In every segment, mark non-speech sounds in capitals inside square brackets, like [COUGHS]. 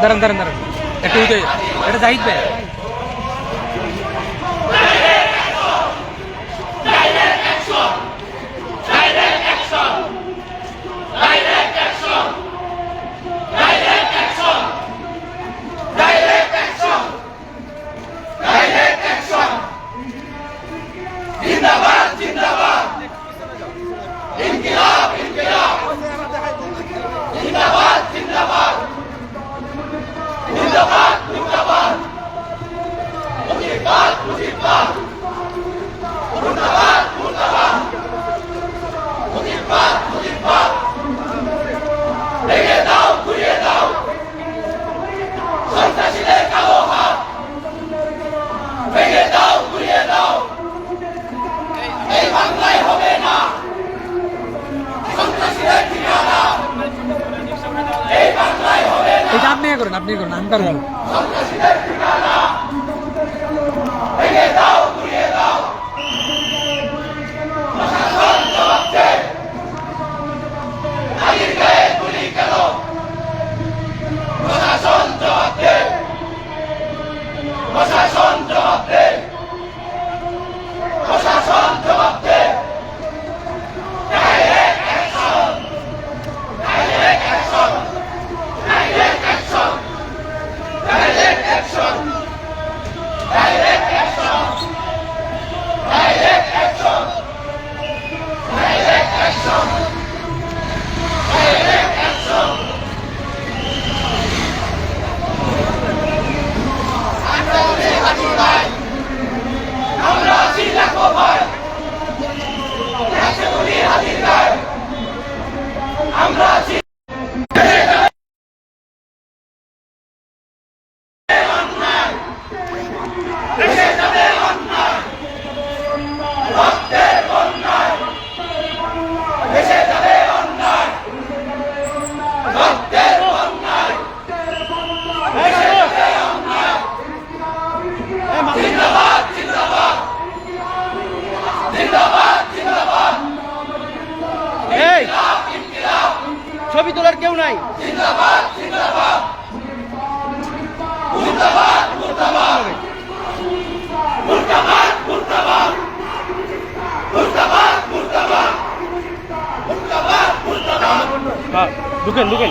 দাঁড়ান দাঁড়ান দাঁড়ান। একটু উঠে। এটা জাহিদ ভাই। আপনি ইয়ে করেন আপনি ইয়ে করেন আমি পারব ছবি তোলার কেউ নাই। হ্যাঁ, ঢুকেন ঢুকেন।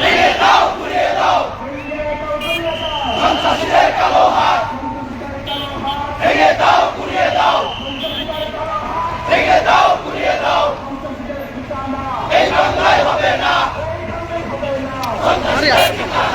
这样。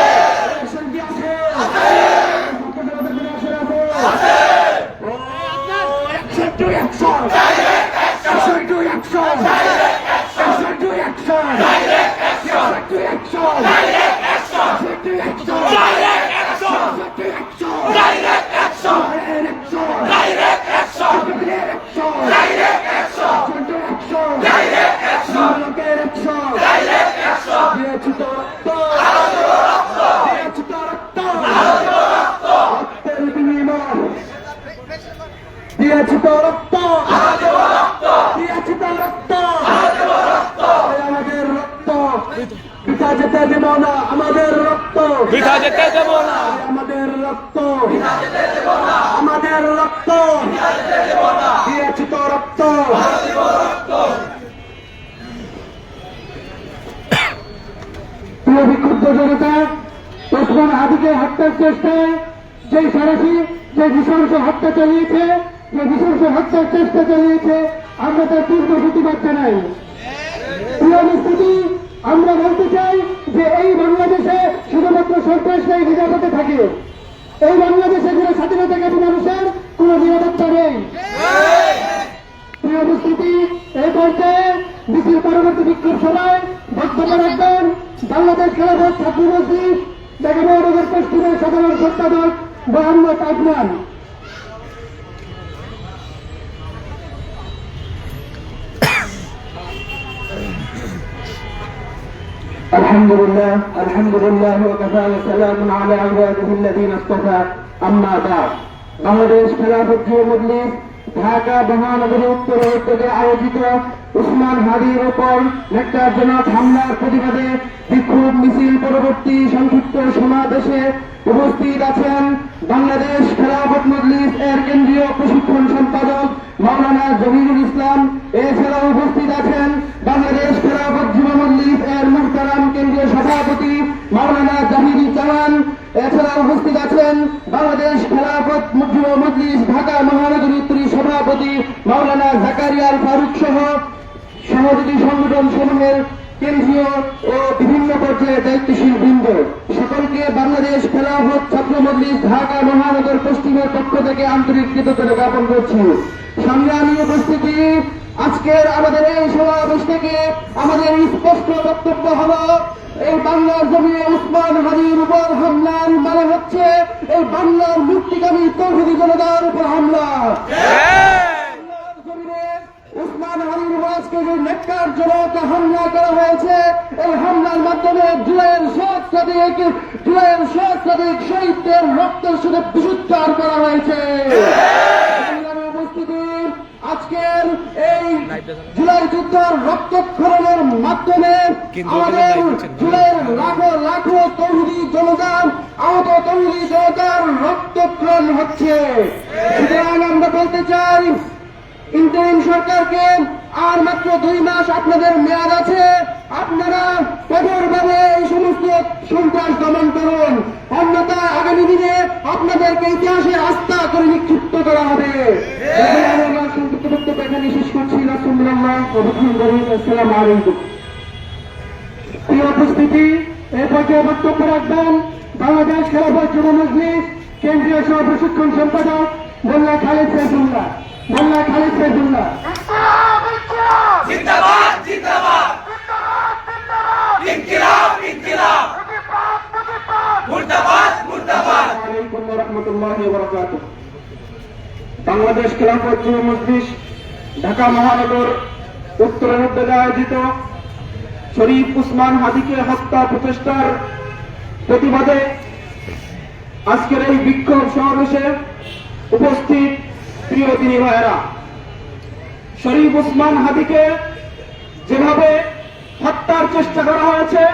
দিয়েছি [LAUGHS] তো রক্ত দিয়েছি তো রক্ত এই আমাদের রক্ত পিতা যেতে দেব না আমাদের রক্ত বৃথা যেতে দেব না এই আমাদের রক্ত আমাদের রক্ত দিয়েছি তো রক্ত প্রিয় বিক্ষুব্ধ জনতা ওসমান হত্যার চেষ্টায় যে সারাসি যে নৃশংস হত্যা চালিয়েছে, যে নৃশংস হত্যার চেষ্টা চালিয়েছে, আমরা তার তীব্র প্রতিবাদ জানাই। আমরা বলতে চাই যে এই বাংলাদেশে শুধুমাত্র সন্ত্রাসটাই নিরাপদে থাকে। এই বাংলাদেশে কোনো স্বাধীনতাকামী মানুষের কোনো নিরাপত্তা নেই। প্রিয় উপস্থিতি, এই পর্যায়ে মিছিল পরবর্তী বিক্ষোভ সভায় বক্তব্য রাখবেন বাংলাদেশ খেলাফত ছাত্র মসজিদ মেঘানগর পশ্চিমের সাধারণ সম্পাদক মোহাম্মদ আদনান الحمد لله الحمد لله وكفى وسلام على عباده الذين اصطفى أما بعد বাংলাদেশ খেলাফত যুব মজলিস ঢাকা মহানগরী উত্তর উদ্যোগে আয়োজিত উসমান হাদির ওপর নেকটারজনক হামলার প্রতিবাদে বিক্ষোভ মিছিল পরবর্তী সংক্ষিপ্ত সমাবেশে উপস্থিত আছেন বাংলাদেশ খেলাফত মজলিস এর কেন্দ্রীয় প্রশিক্ষণ সম্পাদক মাওলানা জহিরুল ইসলাম। এছাড়াও উপস্থিত আছেন বাংলাদেশ খেলাফত যুব মজলিস এর মুহতারাম কেন্দ্রীয় সভাপতি মাওলানা জাহিরি চাওয়ান এছাড়াও উপস্থিত আছেন বাংলাদেশ খেলাফত যুব মজলিস ঢাকা মহানগরী সভাপতি মাওলানা জাকারিয়াল ফারুক সহ সহযোগী সংগঠন সমূহের কেন্দ্রীয় ও বিভিন্ন পর্যায়ে দায়িত্বশীল বৃন্দ। সকলকে বাংলাদেশ খেলাফত ছাত্র মজলিস ঢাকা মহানগর পশ্চিমের পক্ষ থেকে আন্তরিক কৃতজ্ঞতা জ্ঞাপন করছি। সংগ্রামী উপস্থিতি, আজকের আমাদের এই সমাবেশ থেকে আমাদের স্পষ্ট বক্তব্য হল, এই বাংলার জমিনে উসমান হাজির উপর হামলার মানে হচ্ছে এই বাংলার মুক্তিকামী তৌহিদি জনতার উপর হামলা। উসমান হাজির ওয়াজকে যে নেককার হামলা করা হয়েছে এই হামলার মাধ্যমে জুলাইয়ের সহস্রাধিক জুলাইয়ের সহস্রাধিক শহীদদের রক্তের সাথে বিশুদ্ধার করা হয়েছে। আজকের এই জুলাই যুদ্ধের রক্তক্ষরণের মাধ্যমে আমাদের জুলাইয়ের লাখো লাখো তৌহিদি জনতা আহত তৌহিদি জনতার রক্তক্ষরণ হচ্ছে। সুতরাং আমরা বলতে চাই ইন্টারিম সরকারকে আর মাত্র দুই মাস আপনাদের মেয়াদ আছে, আপনারা কঠোরভাবে এই সমস্ত সন্ত্রাস দমন করুন। অন্যথা আগামী দিনে আপনাদেরকে ইতিহাসে আস্থা করে নিক্ষিপ্ত করা হবে। বাংলাদেশ খেলাফত যুব মজলিস, কেন্দ্রীয় সহ প্রশিক্ষণ সম্পাদক মোল্লা খালিদ ফেজুল্লাহ মোল্লা খালিদ ফেজুল্লাহ জিন্দাবাদ জিন্দাবাদ। ইনকিলাব ইনকিলাব। মুর্দাবাদ মুর্দাবাদ। আলাইকুম রহমতুল্লাহ বরকাত বাংলাদেশ খেলাফত যুব মজলিস ঢাকা মহানগর উত্তরের উদ্যোগে আয়োজিত শরীফ উসমান হাদিকে হত্যা প্রচেষ্টার প্রতিবাদে আজকের এই বিক্ষোভ সমাবেশে উপস্থিত প্রিয় তিনি ভাইয়েরা শরীফ উসমান হাদিকে যেভাবে হত্যার চেষ্টা করা হয়েছে,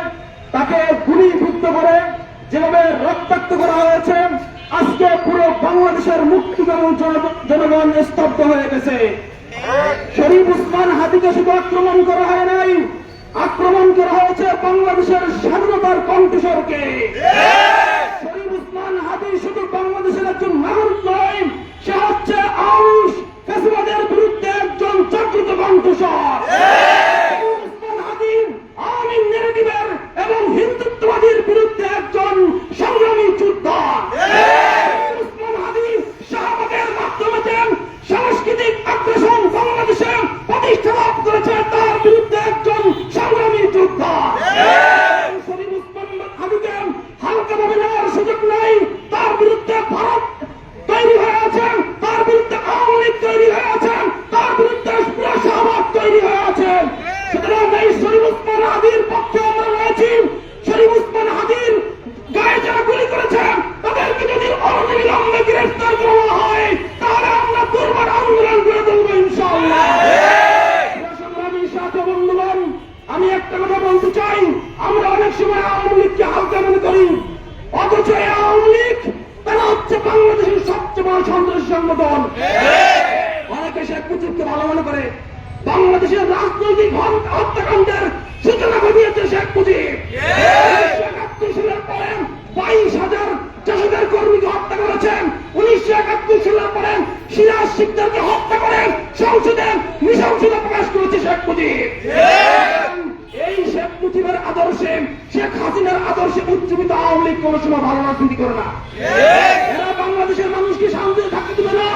তাকে গুলিবিদ্ধ করে যেভাবে রক্তাক্ত করা হয়েছে, আজকে পুরো বাংলাদেশের মুক্তিকামী জন- জনগণ স্তব্ধ হয়ে গেছে। শরীফ উসমান হাদিকে শুধু আক্রমণ করা হয় নাই, আক্রমণ করা হয়েছে বাংলাদেশের স্বাধীনতার কণ্ঠস্বরকে। শরীফ উসমান হাদি শুধু বাংলাদেশের একজন নাগরিক নয় সে হচ্ছে আউশ ফেসিবাদের বিরুদ্ধে একজন জাগ্রত কণ্ঠস্বর এবং হিন্দুত্ববাদীর বিরুদ্ধে একজন সংগ্রামী যোদ্ধা। সাংস্কৃতিক আগ্রাসন বাংলাদেশে প্রতিষ্ঠা লাভ করেছে তার বিরুদ্ধে একজন সংগ্রামী যোদ্ধা শরীফ উসমান হাদিকে হালকাভাবে নেওয়ার সুযোগ নাই তার বিরুদ্ধে ভারত তৈরি হয়ে আছে তার বিরুদ্ধে আওয়ামী লীগ তৈরি হয়ে আছে তার বিরুদ্ধে পুরো শাহবাগ তৈরি হয়ে আছে সুতরাং এই শরীফ উসমান হাদির পক্ষে আমরা রয়েছি শরীফ উসমান হাদির গায়ে যারা গুলি করেছে তাদেরকে যদি অনবিলম্বে গ্রেফতার করা হয় তাহলে আমরা দুর্বার আন্দোলন করে দেবো ইনশাআল্লাহ সংগ্রামী সাথে বন্ধুগণ আমি একটা কথা বলতে চাই আমরা অনেক সময় আওয়ামী লীগকে হালকা মনে করি অথচ এই আওয়ামী লীগ তারা হচ্ছে বাংলাদেশের সবচেয়ে বড় সন্ত্রাসী সংগঠন অনেকে শেখ মুজিবকে ভালো মনে করে বাংলাদেশের রাজনৈতিক হন- হত্যাকাণ্ডের সূচনা ঘটিয়েছে শেখ মুজিব উনিশশো একাত্তর সালের পরে বাইশ হাজার চাষিদের কর্মীকে হত্যা করেছেন উনিশশো একাত্তর সালের পরে সিরাজ শিকদারকে হত্যা করেন সংসদে নৃশংসতা প্রকাশ করেছে শেখ মুজিব। এই শেখ মুজিবের আদর্শে শেখ হাসিনার আদর্শে উজ্জীবিত আওয়ামী লীগ কোনো সময় ভালো রাজনীতি করে না এরা বাংলাদেশের মানুষকে শান্তিতে থাকতে দিবে না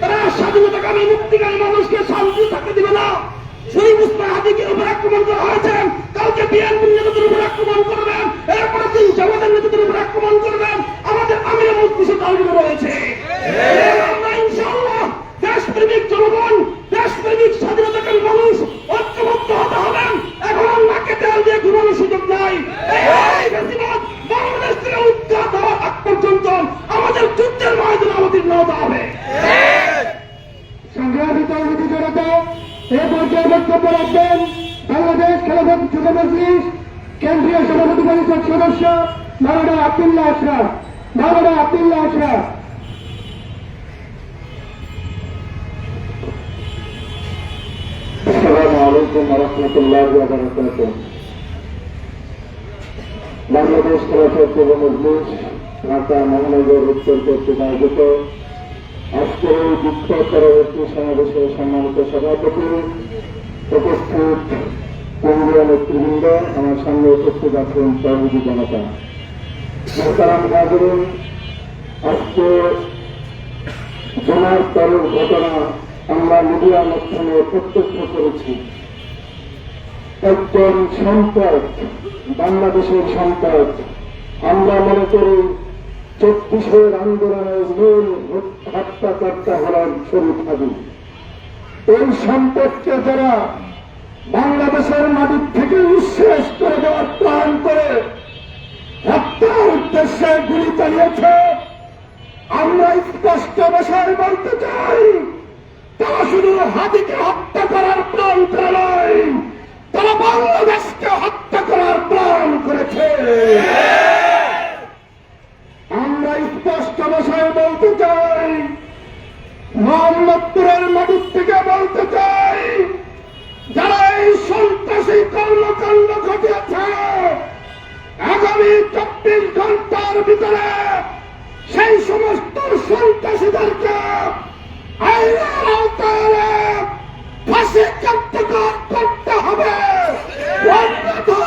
তারা স্বাধীনতাকামী মুক্তিকামী মানুষকে শান্তিতে থাকতে দিবে না শরীফ উসমান হাদিকে উপর আক্রমণ করা হয়েছে কাউকে বিএনপির নেতাদের উপর আক্রমণ করবেন এরপরে দিন জামাতের নেতাদের উপর আক্রমণ করবেন আমাদের আমির মুক্তিশে তালিকা রয়েছে আমরা ইনশাআল্লাহ দেশপ্রেমিক জনগণ দেশপ্রেমিক স্বাধীনতাকামী মানুষ ঐক্যবদ্ধ হতে হবেন এখন আর নাকে তেল দিয়ে ঘুমানোর সুযোগ নাই এই বেশিরভাগ বাংলাদেশ থেকে উদ্ধার হওয়ার আগ পর্যন্ত আমাদের যুদ্ধের ময়দানে অবতীর্ণ হতে হবে সংগ্রামিত অতিথি জনতা এ পর্যায়ে বক্তব্য রাখবেন বাংলাদেশ খেলাফত যুব মজলিস কেন্দ্রীয় সভাপতি পরিষদ সদস্য মাওলানা আব্দুল্লাহ আশরাফ মাওলানা আব্দুল্লাহ আশরাফ السلام عليكم ورحمة الله وبركاته বাংলাদেশ খেলাফত যুব মজলিস ঢাকা মহানগর উত্তর কর্তৃক আয়োজিত আজকের এই বিক্ষোভ পরবর্তী সমাবেশের সম্মানিত সভাপতি উপস্থিত কেন্দ্রীয় নেতৃবৃন্দ আমার সামনে উপস্থিত আছেন সহযোগী জনতা। মোহতারাম হাজরিন আজকে জমার তরের ঘটনা আমরা মিডিয়ার মাধ্যমে প্রত্যক্ষ করেছি। একজন সম্পদ বাংলাদেশের সম্পদ আমরা মনে করি চব্বিশের আন্দোলনের মূল হত্যাকর্তা হলেন শরীফ হাদি এই সম্পদকে যারা বাংলাদেশের মাটির থেকে নিঃশেষ করে দেওয়ার প্ল্যান করে হত্যার উদ্দেশ্যে গুলি চালিয়েছে। আমরা স্পষ্ট ভাষায় বলতে চাই, তারা শুধু হাতিকে হত্যা করার প্ল্যান করে নয়, তারা বাংলাদেশকে হত্যা করার প্রাণ করেছে। আমরা স্পষ্ট ভাষায় বলতে চাই, মোহাম্মদপুরের মাটির থেকে বলতে চাই সন্ত্রাসী কর্মকাণ্ড ঘটিয়েছে। আগামী চব্বিশ ঘণ্টার ভিতরে সেই সমস্ত সন্ত্রাসীদেরকে আইনের আওতায় ফাঁসি কার্যকর করতে হবে। অন্যথা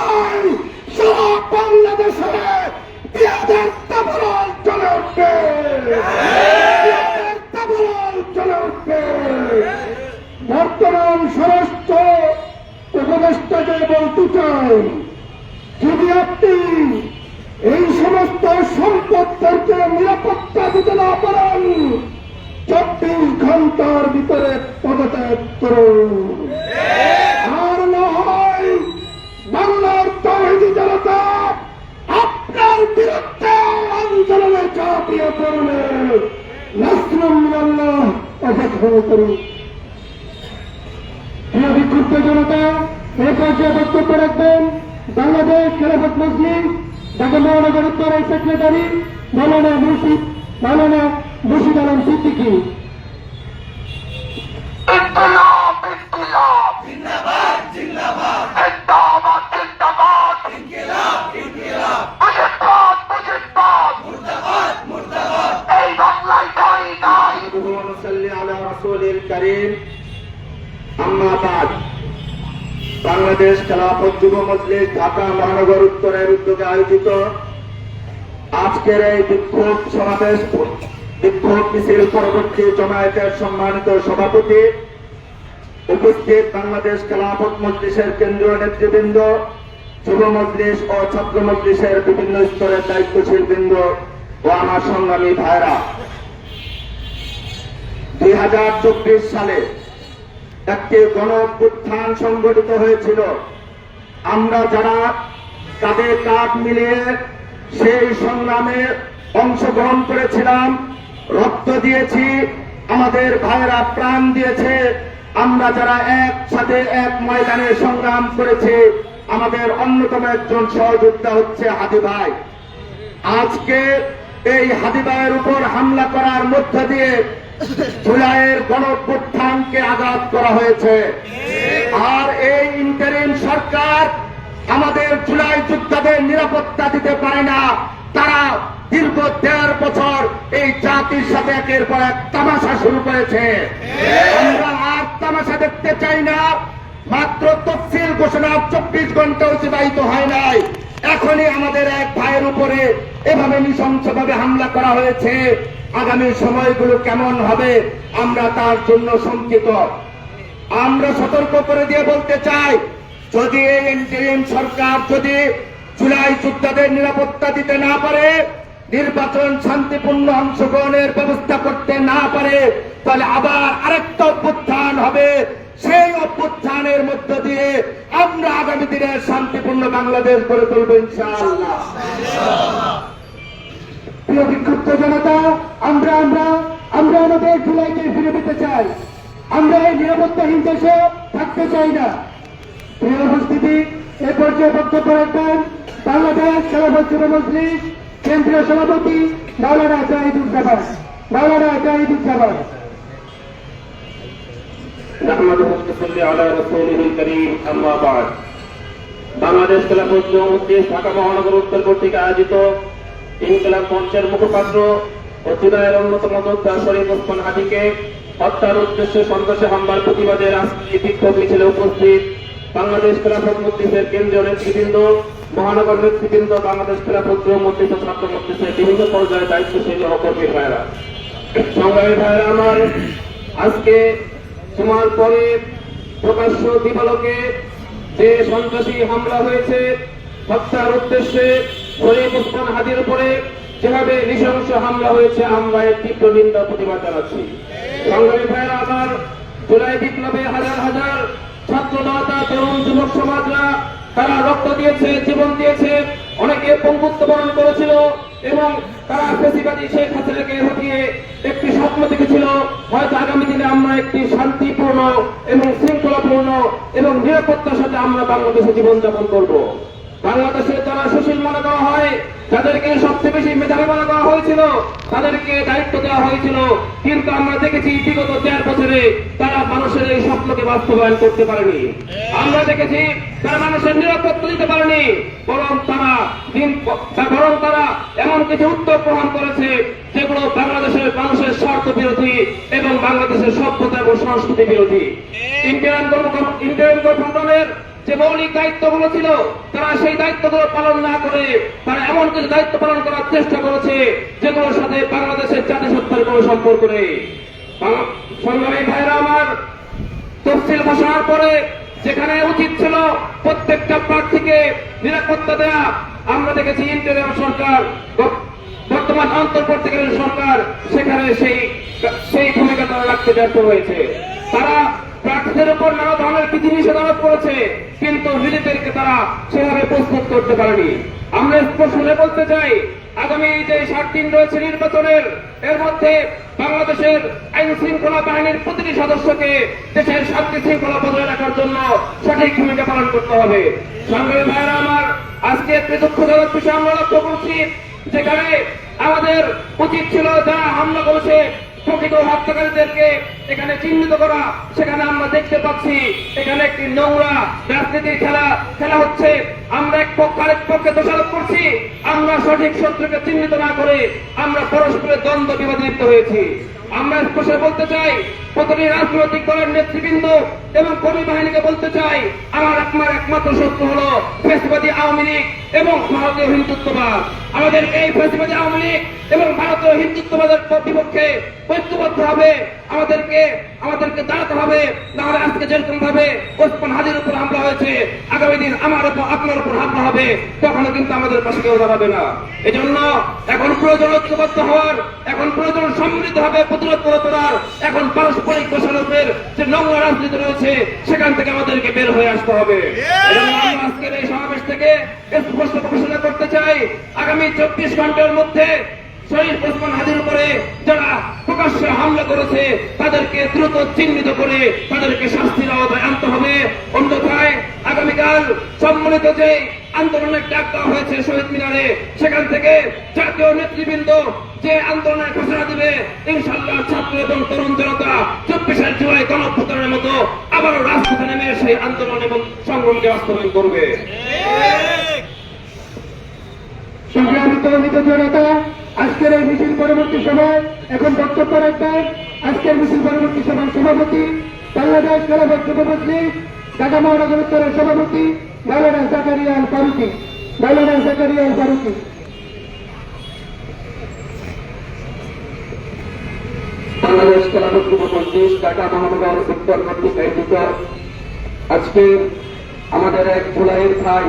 সিদ্দিকী বাংলাদেশ খেলাফত যুব মজলিস ঢাকা মহানগর উত্তরের উদ্যোগে আয়োজিত আজকের এই বিক্ষোভ সমাবেশ বিক্ষোভ মিছিল পরবর্তী জমায়েতের সম্মানিত সভাপতি উপস্থিত বাংলাদেশ খেলাফত মজলিসের কেন্দ্রীয় নেতৃবৃন্দ, যুব মজলিস ও ছাত্র মজলিসের বিভিন্ন স্তরের দায়িত্বশীল বৃন্দ ও আমার সংগ্রামী ভাইরা। দুই হাজার চব্বিশ সালে একটি গণ অভ্যুত্থান সংগঠিত হয়েছিল। আমরা যারা কাঁধে কাঁধ মিলিয়ে সেই সংগ্রামে অংশগ্রহণ করেছিলাম রক্ত দিয়েছি, আমাদের ভাইরা প্রাণ দিয়েছে। আমরা যারা একসাথে এক ময়দানে সংগ্রাম করেছি, আমাদের অন্যতম একজন সহযোদ্ধা হচ্ছে হাদি ভাই। আজকে এই হাদি ভাইয়ের উপর হামলা করার মধ্য দিয়ে জুলাইয়ের গণপ্রত্থানকে আঘাত করা হয়েছে। আর এই ইন্টারিম সরকার আমাদের জুলাই যোদ্ধাদের নিরাপত্তা দিতে পারে না। তারা দীর্ঘ দেড় বছর এই জাতির সাথে একের পর এক তামাশা শুরু করেছে। আমরা আর তামাশা দেখতে চাই না। মাত্র তফসিল ঘোষণা চব্বিশ ঘণ্টা অতিবাহিত হয় নাই। এখনই আমাদের এক ভাইয়ের উপরে এভাবে নৃশংসভাবে হামলা করা হয়েছে। আগামী সময়গুলো কেমন হবে, আমরা তার জন্য শঙ্কিত। আমরা সতর্ক করে দিয়ে বলতে চাই, যদি এই ইন্টারিম সরকার যদি জুলাই যোদ্ধাদের নিরাপত্তা দিতে না পারে, নির্বাচন শান্তিপূর্ণ অংশগ্রহণের ব্যবস্থা করতে না পারে, তাহলে আবার আরেকটা অভ্যুত্থান হবে। সেই অভ্যুত্থানের মধ্য দিয়ে আমরা আগামী দিনে শান্তিপূর্ণ বাংলাদেশ গড়ে তুলব বিক্ষুব্ধ জনতা, আমরা আমরা আমরা আমাদের জুলাইকে ফিরে পেতে চাই। আমরা এই নিরাপত্তাহীন দেশে থাকতে চাই না। প্রিয় উপস্থিতি, এ পর্যায়ে বক্তব্য রাখবেন বাংলাদেশ সভাপতি মন্ত্রী কেন্দ্রীয় সভাপতি মাওলানা জাহিদুজ্জামান মাওলানা জাহিদুজ্জামান বাংলাদেশ খেলাফত উদ্দেশ ঢাকা মহানগর উত্তর কর্তৃক আয়োজিত মুখপাত্র ও অন্যতম শরীফ হত্যার উদ্দেশ্যে সন্ত্রাসে হামলার প্রতিবাদে রাজনীতি বিক্ষোভ মিছিলে উপস্থিত। বাংলাদেশ খেলাফত মন্ত্রীদের কেন্দ্রীয় নেতৃবৃন্দ মহানগর নেতৃবৃন্দ বাংলাদেশ খেলাফত ও ছাত্র মজলিসের বিভিন্ন পর্যায়ে দায়িত্বশীল সহকর্মী ভাইরা সংগ্রামী ভাইরা আমার আজকে তোমার পরে প্রকাশ্য দিবালকে যে সন্ত্রাসী হামলা হয়েছে, হত্যার উদ্দেশ্যে শরীফ ওসমান হাদির উপরে যেভাবে নৃশংস হামলা হয়েছে, আমরা এর তীব্র নিন্দা প্রতিবাদ জানাচ্ছি। সংগ্রামী ভাইয়েরা, আমার জুলাই বিপ্লবে হাজার হাজার ছাত্র জনতা তরুণ যুবক সমাজরা তারা রক্ত দিয়েছে, জীবন দিয়েছে, অনেকে পঙ্গুত্ব বরণ করেছিল এবং তারা ফেসিবাদী শেখ হাসিনাকে হটিয়ে একটি স্বপ্ন দেখেছিল। হয়তো আগামী দিনে আমরা একটি শান্তিপূর্ণ এবং শৃঙ্খলাপূর্ণ এবং নিরাপত্তার সাথে আমরা বাংলাদেশে জীবনযাপন করব। বাংলাদেশে যারা সুশীল মনে করা হয় যাদেরকে সবচেয়ে বেশি মেধাবী মনে করা হয়েছিল, তাদেরকে দায়িত্ব দেওয়া হয়েছিল। কিন্তু আমরা দেখেছি, বিগত দেড় বছরে তারা মানুষের এই স্বপ্নকে বাস্তবায়ন করতে পারেনি। আমরা দেখেছি, তারা মানুষের নিরাপত্তা দিতে পারেনি, বরং তারা বরং তারা এমন কিছু উদ্যোগ গ্রহণ করেছে, যেগুলো বাংলাদেশের মানুষের স্বার্থ বিরোধী এবং বাংলাদেশের সভ্যতা এবং সংস্কৃতি বিরোধী। ইন্ডিয়ান ইন্ডিয়ান গঠনের যে মৌলিক দায়িত্বগুলো ছিল, তারা সেই দায়িত্বগুলো পালন না করে, তারা এমন কিছু দায়িত্ব পালন করার চেষ্টা করেছে, যেগুলোর সাথে বাংলাদেশের জাতিসত্তার কোনো সম্পর্ক নেই। সংগ্রামী ভাইরা আমার, তফসিল ঘোষণার পরে যেখানে উচিত ছিল প্রত্যেকটা প্রার্থীকে নিরাপত্তা দেওয়া আমরা দেখেছি ইন্টারিয়াম সরকার বর্তমান অন্তর্বর্তীকালীন সরকার, সেখানে সেই সেই ভূমিকা তারা রাখতে ব্যর্থ হয়েছে। তারা প্রার্থীদের উপর নানা ধরনের বিধিনিষেধ আরোপ করেছে, কিন্তু নিজেদেরকে তারা সেভাবে প্রস্তুত করতে পারেনি। আমরা স্পষ্ট বলতে চাই, আগামী যে সাত দিন রয়েছে নির্বাচনের, এর মধ্যে বাংলাদেশের আইন শৃঙ্খলা বাহিনীর প্রতিটি সদস্যকে দেশের শান্তি শৃঙ্খলা বজায় রাখার জন্য সঠিক ভূমিকা পালন করতে হবে। সংগ্রামী ভাইয়েরা, আমার আজকে একটি দুঃখজনক বিষয় আমরা লক্ষ্য করছি, যেখানে আমাদের উচিত ছিল যারা হামলা করেছে প্রকৃত হত্যাকারীদেরকে এখানে চিহ্নিত করা, সেখানে আমরা দেখতে পাচ্ছি, এখানে একটি নোংরা রাজনীতির খেলা খেলা হচ্ছে। আমরা এক পক্ষ, আরেক পক্ষে দোষারোপ করছি। আমরা সঠিক শত্রুকে চিহ্নিত না করে আমরা পরস্পরের দ্বন্দ্ব বিবাদে লিপ্ত হয়েছি। আমরা স্পষ্ট বলতে চাই, প্রতিটি রাজনৈতিক দলের নেতৃবৃন্দ এবং কর্মী বাহিনীকে বলতে চাই, আমার আপনার একমাত্র সত্য হল ফেসবাদী আওয়ামী লীগ এবং ভারতীয় হিন্দুত্ববাদ। আমাদের এই ফেসবাদী আওয়ামী লীগ এবং ভারতীয় হিন্দুত্ববাদের বিপক্ষে ঐক্যবদ্ধ হবে। আমাদেরকে আমাদেরকে দাঁড়াতে হবে। নাহলে আজকে যেরকম ভাবে ওসমান হাজির উপর হামলা হয়েছে আগামী দিন আমার উপর আপনার উপর হামলা হবে তখনও কিন্তু আমাদের পাশে কেউ দাঁড়াবে না। এজন্য এখন প্রয়োজন ঐক্যবদ্ধ হওয়ার এখন প্রয়োজন সম্মিলিত হবে প্রতিরোধ করে তোলার এখন পারস্পরিক দোষারোপের যে নোংরা রাজনীতি রয়েছে সেখান থেকে আমাদেরকে বের হয়ে আসতে হবে। আজকের এই সমাবেশ থেকে স্পষ্ট ঘোষণা করতে চাই। আগামী চব্বিশ ঘণ্টার মধ্যে শহীদ ওসমান হাজির উপরে যারা প্রকাশ্যে হামলা করেছে তাদেরকে দ্রুত চিহ্নিত করে তাদেরকে শাস্তির আওতায় আনতে হবে। অন্যথায় আগামীকাল সম্মিলিত যে আন্দোলনের ডাক দেওয়া হয়েছে শহীদ মিনারে সেখান থেকে জাতীয় নেতৃবৃন্দ যে আন্দোলনের ঘোষণা দিবে ইনশাল্লাহ ছাত্র এবং তরুণ জনতা চব্বিশের জুলাই গণভ্যুত্থানের মতো আবারও রাজপথে নেমে সেই আন্দোলন এবং সংগ্রামকে বাস্তবায়ন করবে। সংগ্রামিত জনতা আজকের এই মিছিল পরবর্তী সময়, এখন বক্তব্য রাখবেন, আজকের মিছিল পরবর্তী সভার সভাপতি, বাংলাদেশ খেলাফত মজলিস, ঢাকা মহানগর উত্তরের সভাপতি মাওলানা জাকারিয়া আল ফারুকি। মাওলানা জাকারিয়া আল ফারুকি। বাংলাদেশ খেলাফত মজলিস, ঢাকা মহানগর উত্তর কর্তৃক আয়োজিত আজকে আমাদের এক জুলাইয়ের ভাই,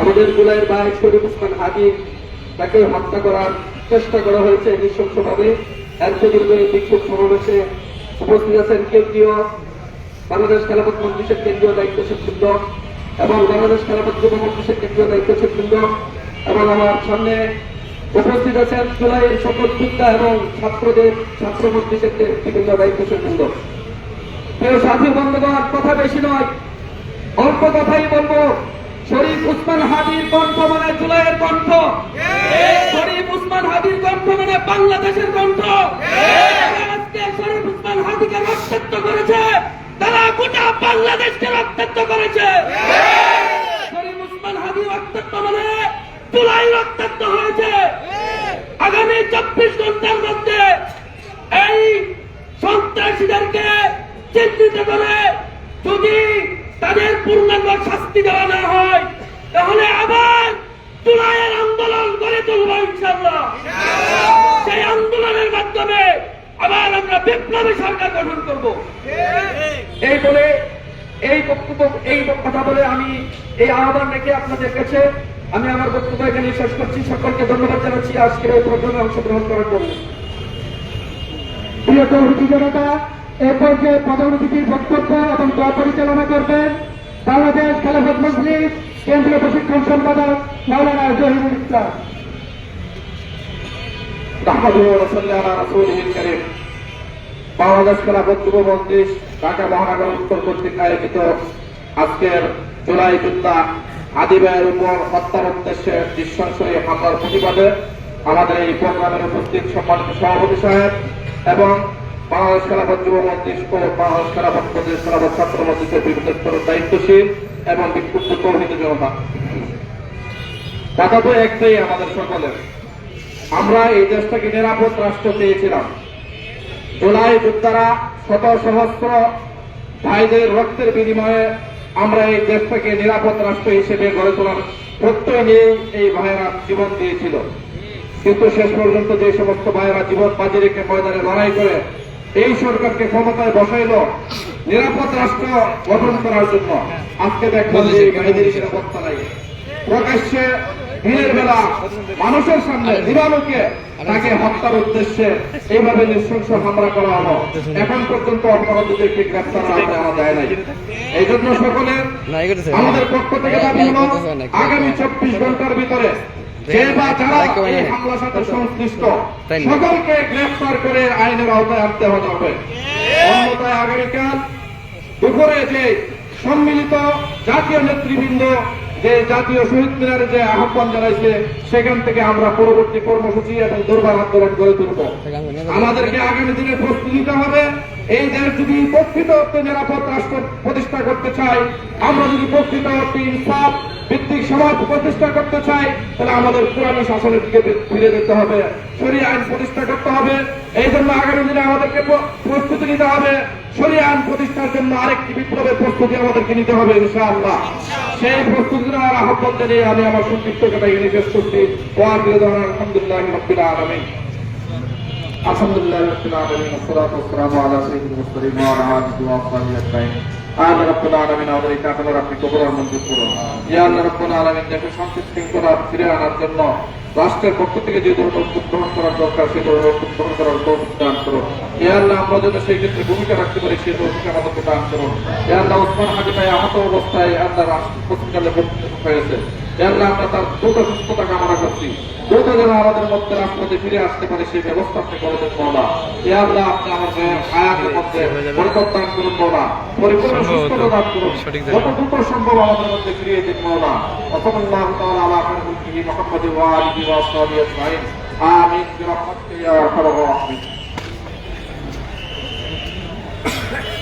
আমাদের জুলাইয়ের ভাই শরীফ উসমান হাদি তাকে হত্যা করার চেষ্টা করা হয়েছে নৃশংসভাবে। বিক্ষোভ সমাবেশে উপস্থিত আছেন কেন্দ্রীয় বাংলাদেশ খেলাফত মজলিসের কেন্দ্রীয় দায়িত্বশীল বৃন্দ এবং বাংলাদেশ খেলাফত যুব মজলিসের কেন্দ্রীয় এবং আমার সামনে উপস্থিত আছেন জুলাইয়ের সকল এবং ছাত্রদের, ছাত্র মজলিসের বিভিন্ন দায়িত্বশীল বৃন্দ কেউ সাথী কথা বেশি নয়, অল্প কথাই বলব। শরীফ উসমান হাদির কণ্ঠ মানে জুলাইয়ের কণ্ঠ। শরীফ উসমান হাদির কণ্ঠ মানে বাংলাদেশের কণ্ঠ। আজকে শরীফ উসমান হাদিকে রক্তাক্ত করেছে। তারা গোটা বাংলাদেশকে রক্তাক্ত করেছে। শরীফ উসমান হাদি রক্তাক্ত মানে জুলাই রক্তাক্ত হয়েছে। আগামী চব্বিশ ঘণ্টার মধ্যে এই সন্ত্রাসীদেরকে চিহ্নিত করে যদি তাদের পূর্ণাঙ্গ শাস্তি দেওয়া না হয় তাহলে আবার জুলাইয়ের আন্দোলন গড়ে তুলব ইনশাল্লাহ সেই আন্দোলনের মাধ্যমে আবার আমরা বিপ্লবী সরকার গঠন করব। এই বলে এই বক্তব্য এই কথা বলে আমি এই আহ্বান রেখে আপনাদের কাছে আমি আমার বক্তব্য এখানে শেষ করছি। সকলকে ধন্যবাদ জানাচ্ছি। আজকের এই প্রোগ্রামে অংশগ্রহণ করার জন্য। প্রিয় জনতা এ পর্যায়ে প্রধান অতিথির বক্তব্য এবং দল পরিচালনা করবেন বাংলাদেশ খেলাফত মজলিস কেন্দ্রীয় প্রশিক্ষণ সম্পাদক মাওলানা জহিরুল ইসলাম। বাংলাদেশ খেলাফত যুব মজলিস ঢাকা মহানগর উত্তর কর্তৃক আয়োজিত আজকের জুলাই যোদ্ধা আদিবাইয়ের উপর হত্যার উদ্দেশ্যে নৃশংসী হামলার প্রতিবাদে আমাদের এই প্রোগ্রামের উপস্থিত সম্মানিত সভাপতি সাহেব এবং বাংলাদেশ খেলাফত যুব মজলিস ও বাংলাদেশ খেলাফত মজলিস খেলাফত ছাত্র বিভিন্ন স্তরের দায়িত্বশীল এবং বিক্ষুব্ধ তৌহিদ জনতা। কথা তো একটাই আমাদের সকলের, আমরা এই দেশটাকে নিরাপদ রাষ্ট্র চেয়েছিলাম। জুলাই যোদ্ধারা শত সহস্র ভাইদের রক্তের বিনিময়ে আমরা এই দেশটাকে নিরাপদ রাষ্ট্র হিসেবে গড়ে তোলার প্রত্যয় নিয়ে এই ভাইয়েরা জীবন দিয়েছিল। কিন্তু শেষ পর্যন্ত যে সমস্ত ভাইয়েরা জীবন বাজি রেখে ময়দানে লড়াই করে, এই সরকারকে ক্ষমতায় বসাইল নিরাপদ রাষ্ট্র গঠন করার জন্য। আজকে দেখলাম যে বাহিনীর নিরাপত্তা নাই। প্রকাশ্যে দিনের বেলা মানুষের সামনে দিবালোকে তাকে হত্যার উদ্দেশ্যে এইভাবে নৃশংস হামলা করা হলো। এখন পর্যন্ত অপরাধীদেরকে গ্রেপ্তার করা যায় নাই। এই জন্য সকলে আমাদের পক্ষ থেকে দাবি হলো আগামী চব্বিশ ঘণ্টার ভিতরে যে বা যারা এই হামলার সাথে সংশ্লিষ্ট সকলকে গ্রেফতার করে আইনের আওতায় আনতে হবে। অন্যথায় আগামীকাল দুপুরে যে সম্মিলিত জাতীয় নেতৃবৃন্দ যে জাতীয় শহীদ মিনারে যে আহ্বান জানাইছে, সেখান থেকে আমরা পরবর্তী কর্মসূচি এবং দুর্বার আন্দোলন গড়ে তুলব। আমাদেরকে আগামী দিনে প্রস্তুতি নিতে হবে। এই দেশ যদি প্রকৃত অর্থে নিরাপদ রাষ্ট্র প্রতিষ্ঠা করতে চাই আমরা যদি প্রকৃত অর্থে ইনসাফ ভিত্তিক সমাজ প্রতিষ্ঠা করতে চাই, তাহলে আমাদের পুরানো শাসনের দিকে ফিরে যেতে হবে। সরিয়ে আইন প্রতিষ্ঠা করতে হবে। এই জন্য আগামী দিনে আমাদেরকে প্রস্তুতি নিতে হবে। সরিয়ে আইন প্রতিষ্ঠার জন্য আরেকটি বিপ্লবের প্রস্তুতি আমাদেরকে নিতে হবে, ইনশাআল্লাহ। সেই প্রস্তুতি নেওয়ার আহ্বান জানিয়ে আমি আমার সংক্ষিপ্ত কথা এখানে শেষ করছি। আলহামদুলিল্লাহ আলামিন। الحمد لله رب العالمين والصلاة والسلام على سيد المرسلين وعلى آله وأصحابه أجمعين আল্লাহ রব্বুল আলামিন আমাদের এই কাঠামোর আপনি কবর মঞ্জুর করুন ইয়া আল্লাহ রব্বুল আলামিন দেশে শান্তি শৃঙ্খলা ফিরে আনার জন্য রাষ্ট্রের পক্ষ থেকে যে ধরনের উদ্যোগ গ্রহণ করার দরকার সেই ধরনের উদ্যোগ গ্রহণ করার তৌফিক দান করুন আল্লাহ আমরা যেন সেই ক্ষেত্রে ভূমিকা রাখতে পারি তৌফিক আমাদেরকে দান করুন ইয়া আল্লাহ ওসমান ভাই আহত অবস্থায় আল্লাহ রাষ্ট্র হয়েছে। ইয়া আমরা তার দ্রুত সুস্থতা কামনা করছি। দ্রুত যেন আমাদের মধ্যে রাষ্ট্রপতি ফিরে আসতে পারে সেই ব্যবস্থা আপনি করে দেন মৌলা এ আপনি আমাদের মধ্যে বরকত করুন মৌলা। পরিপূর্ণ সুস্থতা দান করুন। যত দ্রুত সম্ভব আমাদের মধ্যে ফিরিয়ে দিন মৌলা। ওসল্লাহ তাআলা আলা খায়রিহি মুহাম্মদ ওয়া আলিহি ওয়া আসহাবিহি আজমাইন। আমিন। বিরহমাতিকা ইয়া আরহামার রাহিমিন। Thank you. [COUGHS]